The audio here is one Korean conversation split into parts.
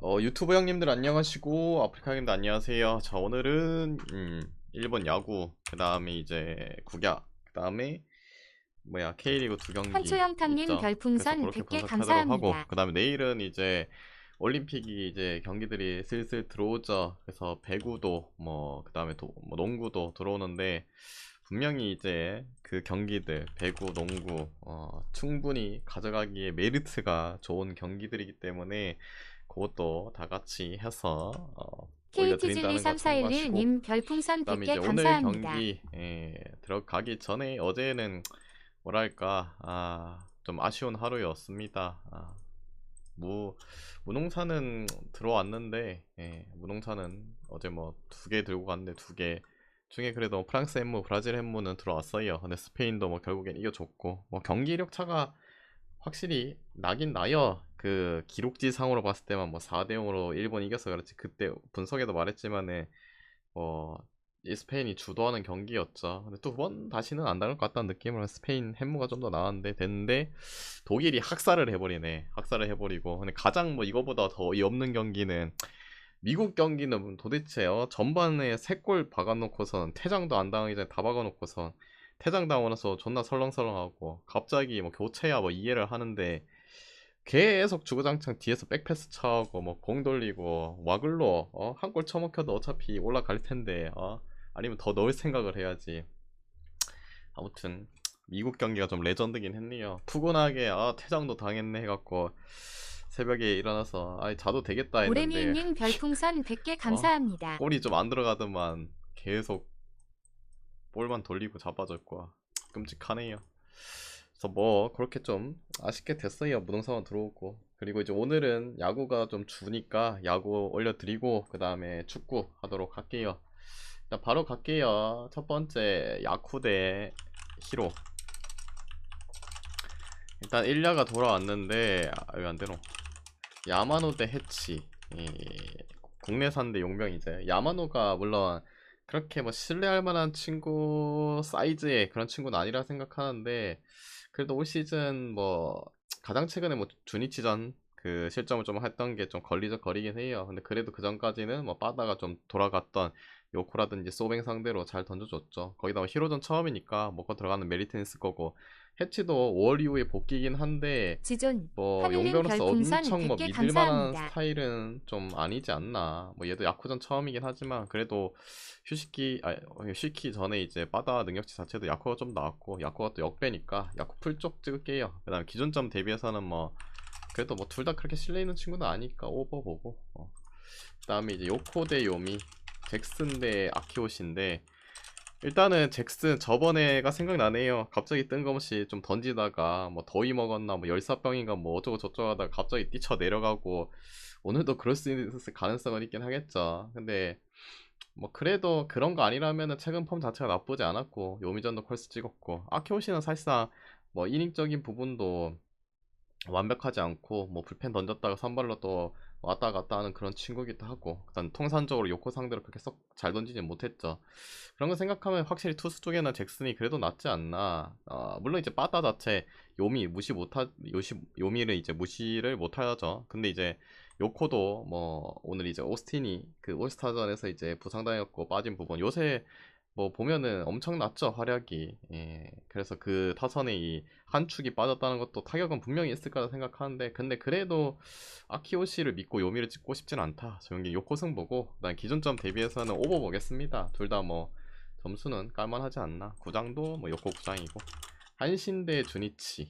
어, 유튜브 형님들 안녕하시고 아프리카 형님들 안녕하세요. 자 오늘은 음, 일본 야구 그 다음에 이제 국야 그 다음에 뭐야 K리그 두 경기 한초영탕님 있죠. 별풍선 그래서 그렇게 100개 분석하도록 하고 감사합니다. 그 다음에 내일은 이제 올림픽이 이제 경기들이 슬슬 들어오죠. 그래서 배구도 뭐 그 다음에 뭐 농구도 들어오는데 분명히 이제 그 경기들 배구, 농구 어, 충분히 가져가기에 메리트가 좋은 경기들이기 때문에 그것도 다 같이 해서 어, 올려드린다는 거 참고하시고 KTG23411님 별풍선 그다음에 100개 이제 오늘 감사합니다. 경기 예, 들어가기 전에 어제는 뭐랄까 아, 좀 아쉬운 하루였습니다. 아, 무 무농사는 들어왔는데 예, 무농사는 어제 뭐 두 개 들고 갔는데 두 개 중에 그래도 프랑스 햄무, 브라질 햄무는 들어왔어요. 근데 스페인도 뭐 결국엔 이겨줬고 뭐 경기력 차가 확실히 나긴 나요. 그 기록지 상으로 봤을 때만 뭐 4대 0으로 일본 이겨서 그렇지 그때 분석에도 말했지만은 뭐이 스페인이 주도하는 경기였죠. 근데 두 번 다시는 안 당할 것 같다는 느낌으로 스페인 햄무가 좀 더 나았는데 됐는데 독일이 학살을 해버리네. 학살을 해버리고 근데 가장 뭐 이거보다 더 어이없는 경기는 미국 경기는 도대체 어, 전반에 세 골 박아놓고선 퇴장도 안 당하기 전에 다 박아놓고선 퇴장 당하고 나서 존나 설렁설렁하고 갑자기 뭐 교체야 뭐 이해를 하는데 계속 주구장창 뒤에서 백패스 차고 뭐 공 돌리고 와글로 어? 한 골 쳐먹혀도 어차피 올라갈 텐데 어? 아니면 더 넣을 생각을 해야지 아무튼 미국 경기가 좀 레전드긴 했네요 푸근하게 아 퇴장도 당했네 해갖고 새벽에 일어나서 아 자도 되겠다 했는데 오레미님 별풍선 100개 감사합니다. 골이 좀 안 들어가더만 계속 볼만 돌리고 자빠졌고 끔찍하네요. 그래서 뭐 그렇게 좀 아쉽게 됐어요. 무등산원 들어오고 그리고 이제 오늘은 야구가 좀 주니까 야구 올려드리고 그 다음에 축구 하도록 할게요. 일단 바로 갈게요. 첫 번째 야쿠 대 히로. 일단 1야가 돌아왔는데 아, 왜 안 되노? 야마노 대 해치. 예, 국내산 대 용병이제. 야마노가 물론 그렇게 뭐 신뢰할 만한 친구 사이즈의 그런 친구는 아니라 생각하는데 그래도 올 시즌 뭐 가장 최근에 뭐 주니치전 그 실점을 좀 했던 게 좀 걸리적 거리긴 해요. 근데 그래도 그 전까지는 뭐 빠다가 좀 돌아갔던 요코라든지 소뱅 상대로 잘 던져줬죠. 거기다가 히로전 처음이니까 먹고 들어가는 메리트는 있을 거고 해치도 5월 이후에 복귀긴 한데 지존 뭐 용병으로서 엄청 뭐 100개 믿을 만한 감사합니다. 스타일은 좀 아니지 않나. 뭐 얘도 야쿠전 처음이긴 하지만 그래도 휴식기 아 쉬기 전에 이제 바다 능력치 자체도 야쿠가 좀 나왔고 야쿠가 또 역배니까 야쿠 풀쪽 찍을게요. 그 다음 기존점 대비해서는 뭐 그래도 뭐 둘 다 그렇게 실내 있는 친구는 아니까 오버 보고. 어. 그 다음에 이제 요코 대 요미, 잭슨 대 아키오시인데 일단은 잭슨 저번에가 생각나네요. 갑자기 뜬금없이 좀 던지다가 뭐 더위 먹었나 뭐 열사병인가 뭐 어쩌고 저쩌고 하다가 갑자기 뛰쳐 내려가고 오늘도 그럴 수 있을 가능성은 있긴 하겠죠. 근데 뭐 그래도 그런 거 아니라면은 최근 폼 자체가 나쁘지 않았고 요미전도 컬스 찍었고 아키오시는 사실상 뭐 이닝적인 부분도 완벽하지 않고 뭐 불펜 던졌다가 선발로 또 왔다 갔다 하는 그런 친구기도 하고 일단 통산적으로 요코 상대로 그렇게 썩 잘 던지진 못했죠. 그런 거 생각하면 확실히 투수 쪽에는 잭슨이 그래도 낫지 않나. 어, 물론 이제 빠따 자체 요미 무시 못하 요시 요미를 이제 무시를 못하죠. 근데 이제 요코도 뭐 오늘 이제 오스틴이 그 올스타전에서 이제 부상당했고 빠진 부분 요새 뭐 보면은 엄청났죠 활약이. 예. 그래서 그 타선에 이 한 축이 빠졌다는 것도 타격은 분명히 있을 거라 생각하는데 근데 그래도 아키오시를 믿고 요미를 찍고 싶진 않다. 저 경기 요코승 보고 난 기존점 대비해서는 오버 보겠습니다. 둘 다 뭐 점수는 깔만하지 않나. 구장도 뭐 요코 구장이고. 한신 대 주니치.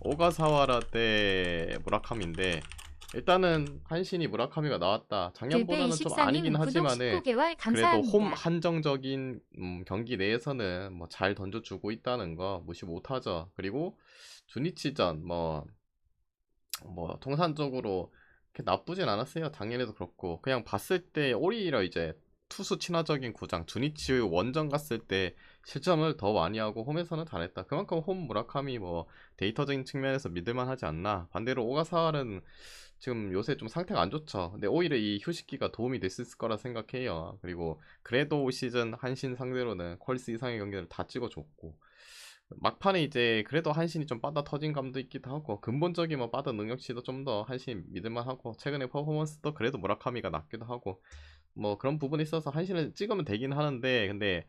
오가사와라 대 무라카미인데 일단은 한신이 무라카미가 나왔다 작년보다는 좀 아니긴 하지만은 19개월 그래도. 홈 한정적인 음, 경기 내에서는 뭐 잘 던져주고 있다는 거 무시 못하죠. 그리고 주니치전 뭐 뭐 통산적으로 나쁘진 않았어요. 작년에도 그렇고 그냥 봤을 때 오히려 이제 투수 친화적인 구장 주니치 원정 갔을 때 실점을 더 많이 하고 홈에서는 잘했다. 그만큼 홈 무라카미 뭐 데이터적인 측면에서 믿을만 하지 않나. 반대로 오가사와는 지금 요새 좀 상태가 안 좋죠. 근데 오히려 이 휴식기가 도움이 됐을 거라 생각해요. 그리고 그래도 올 시즌 한신 상대로는 퀄스 이상의 경기를 다 찍어줬고 막판에 이제 그래도 한신이 좀 빠다 터진 감도 있기도 하고 근본적인 뭐 빠다 능력치도 좀 더 한신 믿을만 하고 최근에 퍼포먼스도 그래도 무라카미가 낫기도 하고 뭐 그런 부분에 있어서 한신을 찍으면 되긴 하는데 근데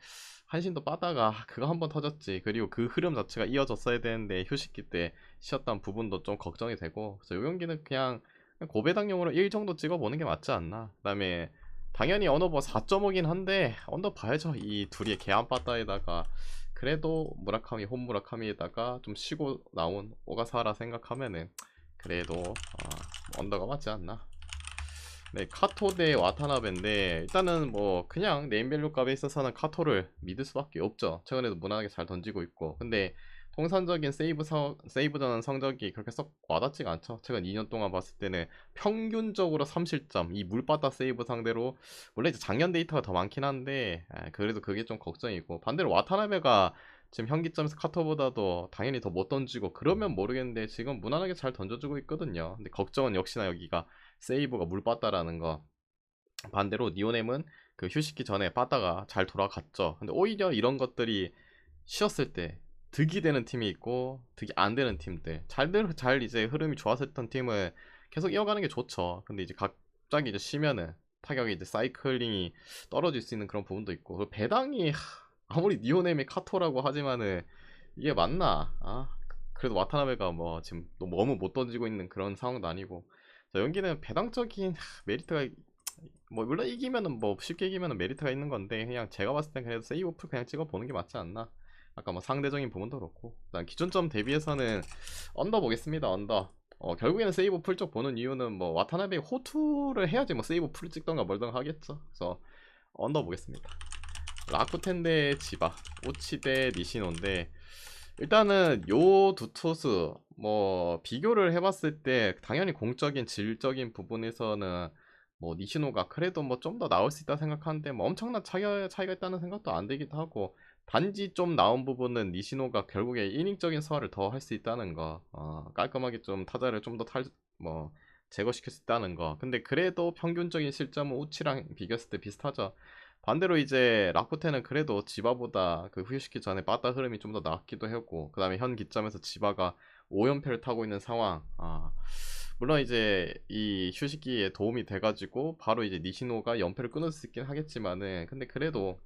한신도 빠다가 그거 한번 터졌지 그리고 그 흐름 자체가 이어졌어야 되는데 휴식기 때 쉬었던 부분도 좀 걱정이 되고 그래서 이 경기는 그냥 고배당용으로 1 정도 찍어보는 게 맞지 않나. 그 다음에 당연히 언어버 4.5긴 한데 언더 봐야죠. 이 둘이 개안 빠다에다가 그래도 무라카미 홈 무라카미에다가 좀 쉬고 나온 오가사라 생각하면은 그래도 아, 언더가 맞지 않나. 네 카토 대 와타나베인데 일단은 뭐 그냥 네임밸류 값에 있어서는 카토를 믿을 수밖에 없죠. 최근에도 무난하게 잘 던지고 있고. 근데 통산적인 세이브 성, 세이브 전환 성적이 그렇게 썩 와닿지가 않죠. 최근 2년 동안 봤을 때는 평균적으로 3실점, 이 물바다 세이브 상대로, 원래 이제 작년 데이터가 더 많긴 한데, 아, 그래도 그게 좀 걱정이고, 반대로 와타나베가 지금 현기점에서 카토보다도 당연히 더 못 던지고, 그러면 모르겠는데, 지금 무난하게 잘 던져주고 있거든요. 근데 걱정은 역시나 여기가 세이브가 물바다라는 거. 반대로 니오넴은 그 휴식기 전에 빠다가 잘 돌아갔죠. 근데 오히려 이런 것들이 쉬었을 때 득이 되는 팀이 있고 득이 안 되는 팀들 잘들 잘 이제 흐름이 좋았었던 팀을 계속 이어가는 게 좋죠. 근데 이제 갑자기 이제 쉬면은 타격이 이제 사이클링이 떨어질 수 있는 그런 부분도 있고 그리고 배당이 하, 아무리 니오넴이 카토라고 하지만은 이게 맞나? 아 그래도 와타나베가 뭐 지금 너무 못 던지고 있는 그런 상황도 아니고 자, 연기는 배당적인 하, 메리트가 뭐 물론 이기면은 뭐 쉽게 이기면은 메리트가 있는 건데 그냥 제가 봤을 땐 그래도 세이브 풀 그냥 찍어 보는 게 맞지 않나? 아까 뭐 상대적인 부분도 그렇고 일단 기존점 대비해서는 언더 보겠습니다 언더. 어, 결국에는 세이브 풀 쪽 보는 이유는 뭐 와타나베 호투를 해야지 뭐 세이브 풀 찍던가 멀던가 하겠죠. 그래서 언더 보겠습니다. 라쿠텐 대 지바 오치 대 니시노인데 일단은 요 두 투수 뭐 비교를 해봤을 때 당연히 공적인 질적인 부분에서는 뭐 니시노가 그래도 뭐 좀 더 나올 수 있다 생각하는데 뭐 엄청난 차이가, 차이가 있다는 생각도 안 들기도 하고 단지 좀 나온 부분은 니시노가 결국에 이닝적인 소화를 더 할 수 있다는 거 어, 깔끔하게 좀 타자를 좀 더 탈 뭐 제거시킬 수 있다는 거. 근데 그래도 평균적인 실점은 우치랑 비교했을 때 비슷하죠. 반대로 이제 라쿠텐은 그래도 지바보다 그 휴식기 전에 빠따 흐름이 좀더 나았기도 했고 그 다음에 현 기점에서 지바가 5연패를 타고 있는 상황. 아, 물론 이제 이 휴식기에 도움이 돼가지고 바로 이제 니시노가 연패를 끊을 수 있긴 하겠지만은 근데 그래도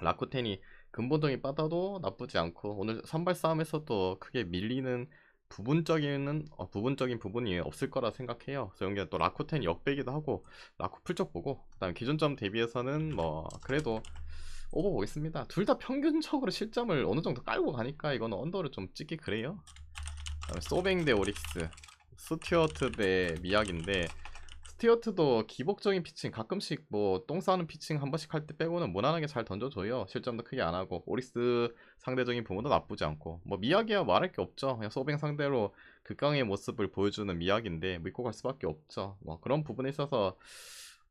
라쿠텐이 근본적인 빠다도 나쁘지 않고 오늘 선발 싸움에서도 크게 밀리는 부분적인 어, 부분적인 부분이 없을 거라 생각해요. 그래서 여기가 또 라쿠텐 역배기도 하고 라쿠 풀적 보고 그다음 기존점 대비해서는 뭐 그래도 오버 보겠습니다. 둘 다 평균적으로 실점을 어느 정도 깔고 가니까 이거는 언더를 좀 찍기 그래요. 그다음에 소뱅 대 오릭스, 스튜어트 대 미약인데 스티어트도 기복적인 피칭 가끔씩 뭐 똥 싸는 피칭 한 번씩 할 때 빼고는 무난하게 잘 던져줘요. 실점도 크게 안 하고. 오리스 상대적인 부분도 나쁘지 않고. 뭐 미야기야 말할 게 없죠. 그냥 소뱅 상대로 극강의 모습을 보여주는 미야기인데 믿고 갈 수밖에 없죠. 뭐 그런 부분에 있어서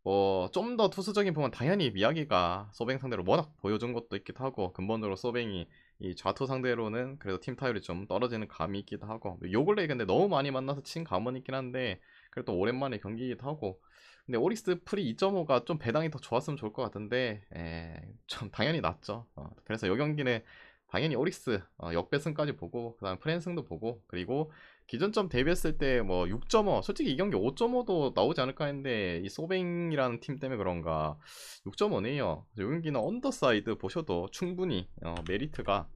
뭐 좀 더 투수적인 부분 당연히 미야기가 소뱅 상대로 워낙 보여준 것도 있기도 하고 근본적으로 소뱅이 이 좌투 상대로는 그래도 팀 타율이 좀 떨어지는 감이 있기도 하고. 요 근래 근데 너무 많이 만나서 친 감은 있긴 한데 그래도 오랜만에 경기이기도 하고. 근데 오릭스 프리 2.5가 좀 배당이 더 좋았으면 좋을 것 같은데 에, 좀 당연히 낫죠. 어, 그래서 이 경기는 당연히 오릭스 어, 역배승까지 보고 그 다음 프랜승도 보고 그리고 기존점 대비했을 때 뭐 6.5 솔직히 이 경기 5.5도 나오지 않을까 했는데 이 소뱅이라는 팀 때문에 그런가. 6.5네요. 이 경기는 언더사이드 보셔도 충분히 어, 메리트가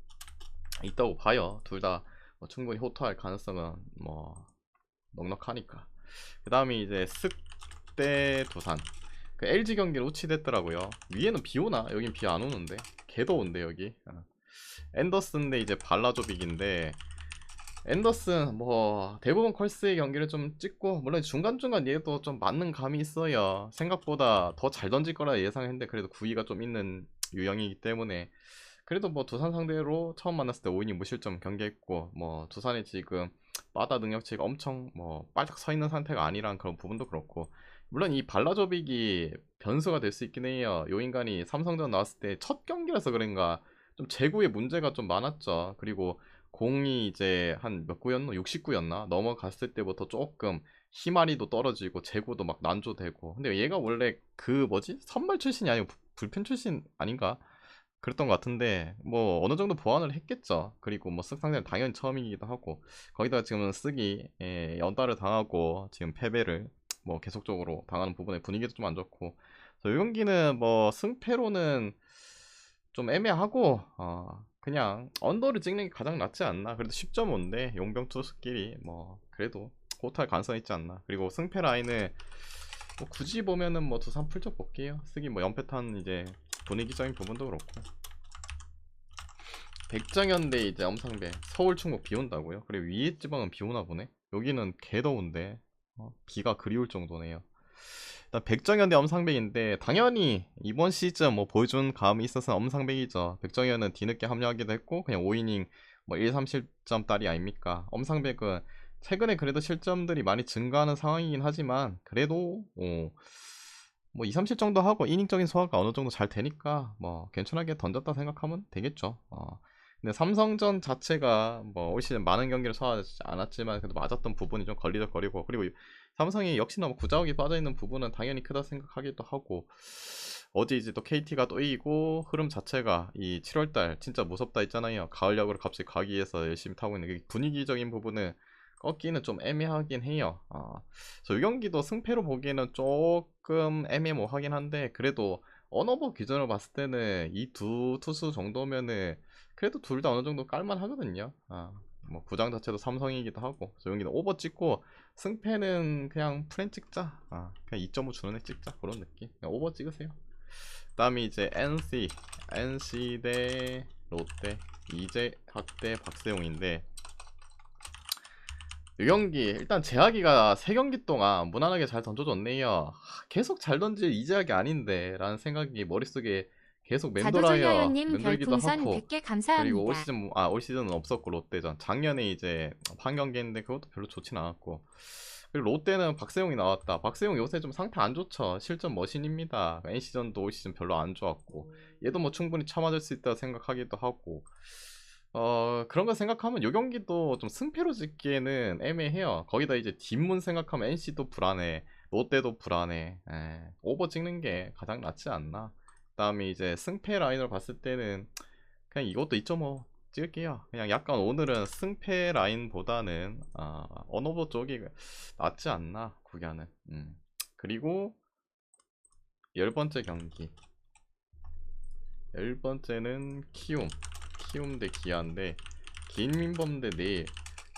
있다고 봐요. 둘다 뭐 충분히 호투할 가능성은 뭐 넉넉하니까 그 다음에 이제 습대 두산. 그 LG 경기를 우치됐더라고요. 위에는 비 오나? 여긴 비 안 오는데. 개더운데 여기. 어. 앤더슨 대 이제 발라조빅인데 앤더슨 뭐 대부분 컬스의 경기를 좀 찍고 물론 중간중간 얘도 좀 맞는 감이 있어요. 생각보다 더 잘 던질 거라 예상했는데 그래도 구위가 좀 있는 유형이기 때문에 그래도 뭐 두산 상대로 처음 만났을 때 5이닝 무실점 경기했고 뭐 두산이 지금 바다 능력치가 엄청 뭐 빨짝 서 있는 상태가 아니란 그런 부분도 그렇고 물론 이 발라조빅이 변수가 될 수 있긴 해요. 요 인간이 삼성전 나왔을 때 첫 경기라서 그런가 좀 제구에 문제가 좀 많았죠. 그리고 공이 이제 한 몇 구였나 69였나? 넘어갔을 때부터 조금 희마리도 떨어지고 제구도 막 난조되고. 근데 얘가 원래 그 뭐지? 선발 출신이 아니고 불펜 출신 아닌가 그랬던 것 같은데 뭐 어느 정도 보완을 했겠죠. 그리고 뭐 승상자는 당연히 처음이기도 하고 거기다가 지금은 쓰기 에, 연달을 당하고 지금 패배를 뭐 계속적으로 당하는 부분에 분위기도 좀 안 좋고 이 경기는 뭐 승패로는 좀 애매하고 어, 그냥 언더를 찍는 게 가장 낫지 않나. 그래도 10.5인데 용병 투수끼리 뭐 그래도 고탈 가능성 있지 않나. 그리고 승패 라인을 뭐 굳이 보면은 뭐 두산 풀적 볼게요. 쓰기 뭐 연패탄 이제 분위기적인 부분도 그렇고. 백정현대 이제 엄상배 서울 충북 비 온다고요? 그리고 위에 지방은 비 오나 보네. 여기는 개 더운데 어, 비가 그리울 정도네요. 일단 백정현대 엄상백인데 당연히 이번 시즌 뭐 보여준 감이 있어서 엄상백이죠. 백정현은 뒤늦게 합류하기도 했고 그냥 5이닝 뭐 1, 3실점 딸이 아닙니까? 엄상백은 최근에 그래도 실점들이 많이 증가하는 상황이긴 하지만 그래도 어, 뭐 2, 3실 정도 하고 이닝적인 소화가 어느 정도 잘 되니까 뭐 괜찮하게 던졌다 생각하면 되겠죠. 어. 근데 삼성전 자체가 뭐 올 시즌 많은 경기를 소화하지 않았지만 그래도 맞았던 부분이 좀 걸리적거리고 그리고 삼성이 역시나 뭐 구자욱이 빠져있는 부분은 당연히 크다 생각하기도 하고 어제 이제 또 KT가 또 이기고 흐름 자체가 이 7월달 진짜 무섭다 했잖아요 가을야구를 갑자기 가기 위해서 열심히 타고 있는 그 분위기적인 부분은 꺾기는 좀 애매하긴 해요 어. 그래서 이 경기도 승패로 보기에는 조금 애매모하긴 한데 그래도 언어버 기준으로 봤을 때는 이 두 투수 정도면은 그래도 둘 다 어느 정도 깔만 하거든요 아, 뭐 구장 자체도 삼성이기도 하고 그래서 여기는 오버 찍고 승패는 그냥 프렌 찍자. 아, 그냥 2.5 주는 애 찍자. 그런 느낌. 그냥 오버 찍으세요. 다음에 이제 NC. NC 대 롯데. 이재학 대 박세용인데 이 경기 일단 재학이가 세 경기 동안 무난하게 잘 던져줬네요. 하, 계속 잘 던질 이재학이 아닌데 라는 생각이 머릿속에 계속 맴돌아요. 맴돌기도 하고 100개 그리고 올 감사합니다. 시즌 뭐- 아, 올 시즌은 없었고 롯데전 작년에 이제 한 경기 했는데 그것도 별로 좋진 않았고 그리고 롯데는 박세용이 나왔다. 박세용 요새 좀 상태 안 좋죠. 실점 머신입니다. NC전도 올 시즌 별로 안 좋았고 얘도 뭐 충분히 참아줄 수 있다고 생각하기도 하고 어 그런 거 생각하면 요 경기도 좀 승패로 짓기에는 애매해요. 거기다 이제 뒷문 생각하면 NC도 불안해. 롯데도 불안해. 에, 오버 찍는 게 가장 낫지 않나. 그다음에 이제 승패 라인을 봤을 때는 그냥 이것도 2.5 찍을게요. 그냥 약간 오늘은 승패 라인보다는 아, 언어버 쪽이 낫지 않나 구견은. 음. 그리고 열 번째 경기. 열 번째는 키움. 키움 대 기아인데 김민범 대 내일.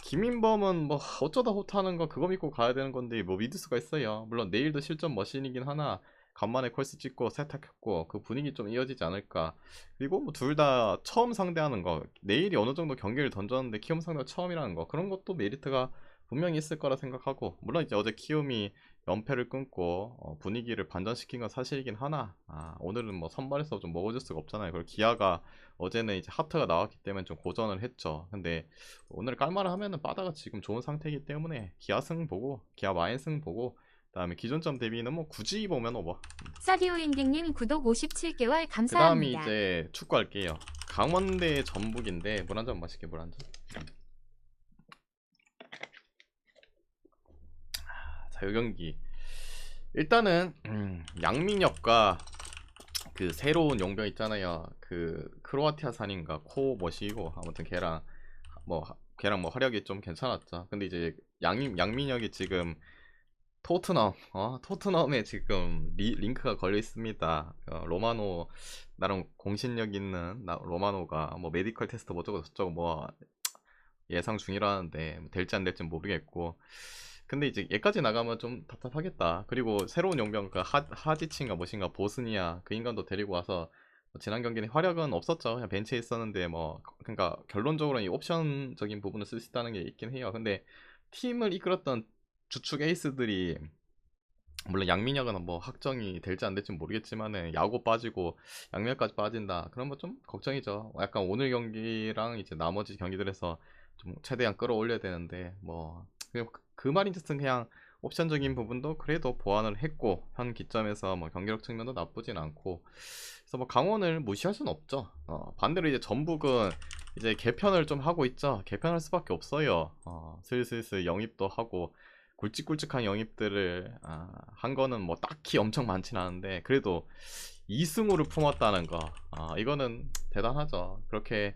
김민범은 뭐 어쩌다 호타는 거 그거 믿고 가야 되는 건데 뭐 믿을 수가 있어요. 물론 내일도 실점 머신이긴 하나 간만에 콜스 찍고 세탁했고 그 분위기 좀 이어지지 않을까. 그리고 뭐 둘 다 처음 상대하는 거 내일이 어느 정도 경기를 던졌는데 키움 상대가 처음이라는 거 그런 것도 메리트가 분명히 있을 거라 생각하고 물론 이제 어제 키움이 연패를 끊고 어, 분위기를 반전시킨 건 사실이긴 하나 아, 오늘은 뭐 선발에서 좀 먹어줄 수가 없잖아요. 그리고 기아가 어제는 이제 하트가 나왔기 때문에 좀 고전을 했죠. 근데 오늘 깔만을 하면은 바다가 지금 좋은 상태이기 때문에 기아 승 보고 기아 마인 승 보고 그다음에 기존점 대비는 뭐 굳이 보면 오버. 사디오 인딩님 구독 57개월 그다음에 감사합니다. 이제 축구 할게요. 강원대 전북인데 물 한잔 마실게 물 한 잔. 자, 요 경기 일단은 음, 양민혁과 그 새로운 용병 있잖아요. 그 크로아티아산인가 코 머시고 아무튼 걔랑 뭐 하- 걔랑 뭐 활약이 좀 괜찮았죠. 근데 이제 양 양민혁이 지금 토트넘 어 토트넘에 지금 리, 링크가 걸려 있습니다. 어, 로마노 나름 공신력 있는 나- 로마노가 뭐 메디컬 테스트 뭐 저거 저거 뭐 예상 중이라는데 뭐 될지 안 될지 모르겠고 근데 이제 얘까지 나가면 좀 답답하겠다. 그리고 새로운 용병 그 하, 하지친가 뭐신가 보스니아 그 인간도 데리고 와서 뭐 지난 경기는 활약은 없었죠. 그냥 벤치에 있었는데 뭐 그러니까 결론적으로는 이 옵션적인 부분을 쓸 수 있다는 게 있긴 해요. 근데 팀을 이끌었던 주축 에이스들이 물론 양민혁은 뭐 확정이 될지 안 될지 모르겠지만은 야구 빠지고 양민혁까지 빠진다. 그러면 좀 걱정이죠. 약간 오늘 경기랑 이제 나머지 경기들에서 좀 최대한 끌어올려야 되는데 뭐 그, 그 말인즉슨 그냥 옵션적인 부분도 그래도 보완을 했고 현 기점에서 뭐 경기력 측면도 나쁘진 않고 그래서 뭐 강원을 무시할 수는 없죠. 어, 반대로 이제 전북은 이제 개편을 좀 하고 있죠. 개편할 수밖에 없어요. 어, 슬슬슬 영입도 하고 굵직굵직한 영입들을 아, 한 거는 뭐 딱히 엄청 많진 않은데 그래도 이승우를 품었다는 거 아, 이거는 대단하죠. 그렇게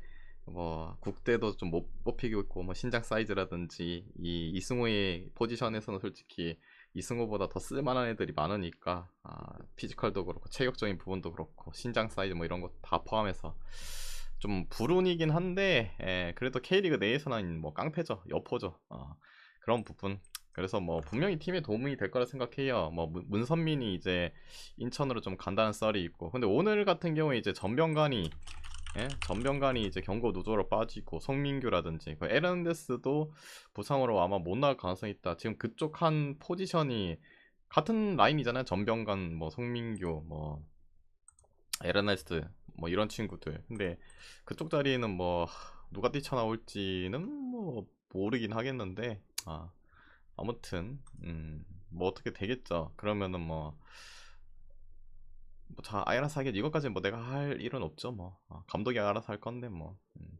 뭐 국대도 좀 못 뽑히고 있고 뭐 신장 사이즈라든지 이 이승우의 포지션에서는 솔직히 이승우보다 더 쓸만한 애들이 많으니까 아, 피지컬도 그렇고 체격적인 부분도 그렇고 신장 사이즈 뭐 이런 거다 포함해서 좀 불운이긴 한데 예, 그래도 K리그 내에서는 뭐 깡패죠 여포죠. 어, 그런 부분. 그래서 뭐 분명히 팀에 도움이 될 거라 생각해요. 뭐 문- 문선민이 이제 인천으로 좀 간다는 썰이 있고. 근데 오늘 같은 경우에 이제 전병관이 예? 전병관이 이제 경고 누조로 빠지고 송민규라든지 그 에르난데스도 부상으로 아마 못 나갈 가능성이 있다. 지금 그쪽 한 포지션이 같은 라인이잖아요. 전병관, 뭐 송민규, 뭐 에르네스트, 뭐 이런 친구들. 근데 그쪽 자리에는 뭐 하, 누가 뛰쳐나올지는 뭐 모르긴 하겠는데 아 아무튼 음, 뭐 어떻게 되겠죠. 그러면은 뭐 뭐 자, 알아서 하겠 이것까지 뭐 내가 할 일은 없죠 뭐. 어, 감독이 알아서 할 건데 뭐. 음.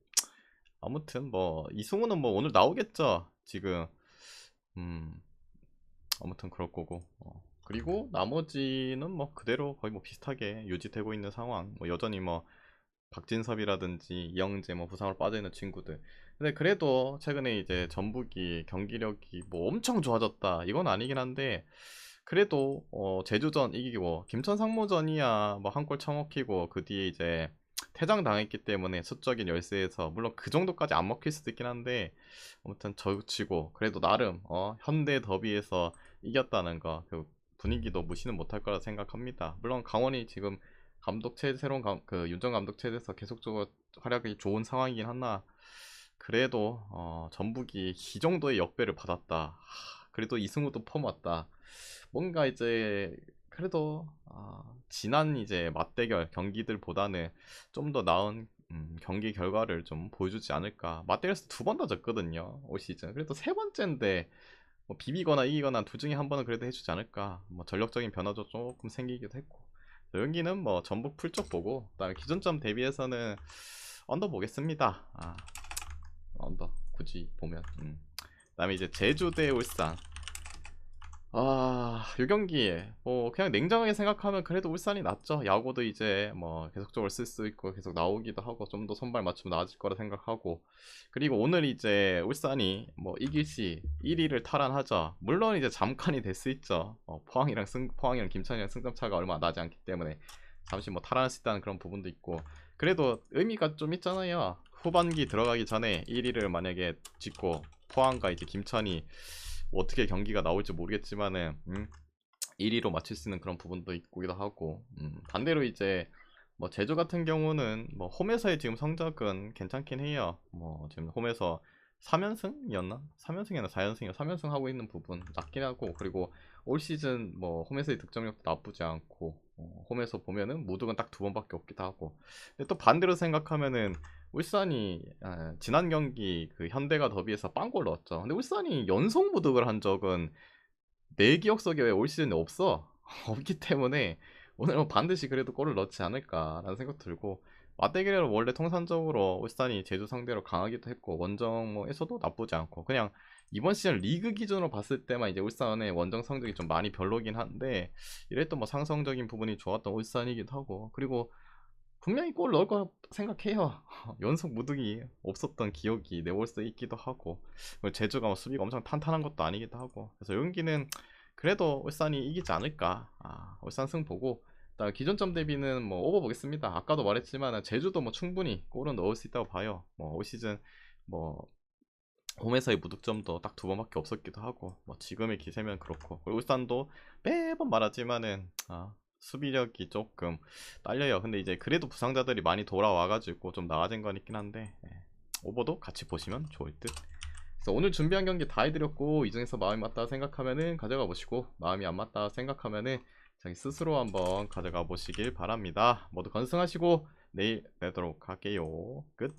아무튼 뭐 이승우는 뭐 오늘 나오겠죠 지금. 음. 아무튼 그럴 거고 어. 그리고 나머지는 뭐 그대로 거의 뭐 비슷하게 유지되고 있는 상황. 뭐 여전히 뭐 박진섭이라든지 이영재 뭐 부상으로 빠져 있는 친구들. 근데 그래도 최근에 이제 전북이 경기력이 뭐 엄청 좋아졌다. 이건 아니긴 한데 그래도 어 제주전 이기고 김천 상무전이야 뭐 한 골 처먹히고 그 뒤에 이제 퇴장 당했기 때문에 수적인 열세에서 물론 그 정도까지 안 먹힐 수도 있긴 한데 아무튼 저치고 그래도 나름 어 현대 더비에서 이겼다는 거 그 분위기도 무시는 못할 거라 생각합니다. 물론 강원이 지금 감독 체 새로운 감, 그 윤정 감독 체제에서 계속적으로 활약이 좋은 상황이긴 하나 그래도 어 전북이 이 정도의 역배를 받았다. 하, 그래도 이승우도 폼 왔다. 뭔가 이제 그래도 아, 지난 이제 맞대결 경기들보다는 좀 더 나은 음, 경기 결과를 좀 보여주지 않을까. 맞대결에서 두 번 다 졌거든요 올 시즌. 그래도 세 번째인데 뭐 비비거나 이기거나 둘 중에 한 번은 그래도 해주지 않을까. 뭐 전력적인 변화도 조금 생기기도 했고. 여기는 뭐 전북 풀쪽 보고 그다음에 기존점 대비해서는 언더 보겠습니다. 아, 언더 굳이 보면. 음. 그다음에 이제 제주 대 울산. 아, 요 경기 뭐 그냥 냉정하게 생각하면 그래도 울산이 낫죠. 야구도 이제 뭐 계속적으로 쓸 수 있고 계속 나오기도 하고 좀 더 선발 맞추면 나아질 거라 생각하고 그리고 오늘 이제 울산이 뭐 이길 시 1위를 탈환하죠. 물론 이제 잠깐이 될 수 있죠. 어, 포항이랑 승 포항이랑 김천이랑 승점 차가 얼마 나지 않기 때문에 잠시 뭐 탈환할 수 있다는 그런 부분도 있고 그래도 의미가 좀 있잖아요. 후반기 들어가기 전에 1위를 만약에 짓고 포항과 이제 김천이 뭐 어떻게 경기가 나올지 모르겠지만은 음, 1위로 맞출 수 있는 그런 부분도 있기도 하고 음, 반대로 이제 뭐 제주 같은 경우는 뭐 홈에서의 지금 성적은 괜찮긴 해요. 뭐 지금 홈에서 3연승이었나? 3연승이나 4연승이나 3연승 하고 있는 부분 낮긴 하고 그리고 올 시즌 뭐 홈에서의 득점력도 나쁘지 않고 어, 홈에서 보면은 무득은 딱 두 번밖에 없기도 하고 근데 또 반대로 생각하면은 울산이 아, 지난 경기 그 현대가 더비에서 빵골 넣었죠. 근데 울산이 연속 무득을 한 적은 내 기억 속에 왜 올 시즌에 없어. 없기 때문에 오늘은 반드시 그래도 골을 넣지 않을까라는 생각 들고 맞대결은 원래 통산적으로 울산이 제주 상대로 강하기도 했고 원정에서도 나쁘지 않고 그냥 이번 시즌 리그 기준으로 봤을 때만 이제 울산의 원정 성적이 좀 많이 별로긴 한데 이랬또 뭐 상성적인 부분이 좋았던 울산이기도 하고 그리고 분명히 골 넣을 거 생각해요. 연속 무득이 없었던 기억이 내 머릿속에 있기도 하고 제주가 뭐 수비가 엄청 탄탄한 것도 아니기도 하고 그래서 여기는 그래도 울산이 이기지 않을까. 아, 울산 승 보고 일단 기존점 대비는 뭐 오버 보겠습니다. 아까도 말했지만 제주도 뭐 충분히 골은 넣을 수 있다고 봐요. 뭐 올 시즌 뭐 홈에서의 무득점도 딱 두 번밖에 없었기도 하고 뭐 지금의 기세면 그렇고 울산도 매번 말하지만은 아, 수비력이 조금 딸려요. 근데 이제 그래도 부상자들이 많이 돌아와가지고 좀 나아진 건 있긴 한데 예. 오버도 같이 보시면 좋을 듯. 그래서 오늘 준비한 경기 다 해드렸고 이 중에서 마음이 맞다 생각하면은 가져가 보시고 마음이 안 맞다 생각하면은 자기 스스로 한번 가져가 보시길 바랍니다. 모두 건승하시고 내일 뵈도록 할게요. 끝.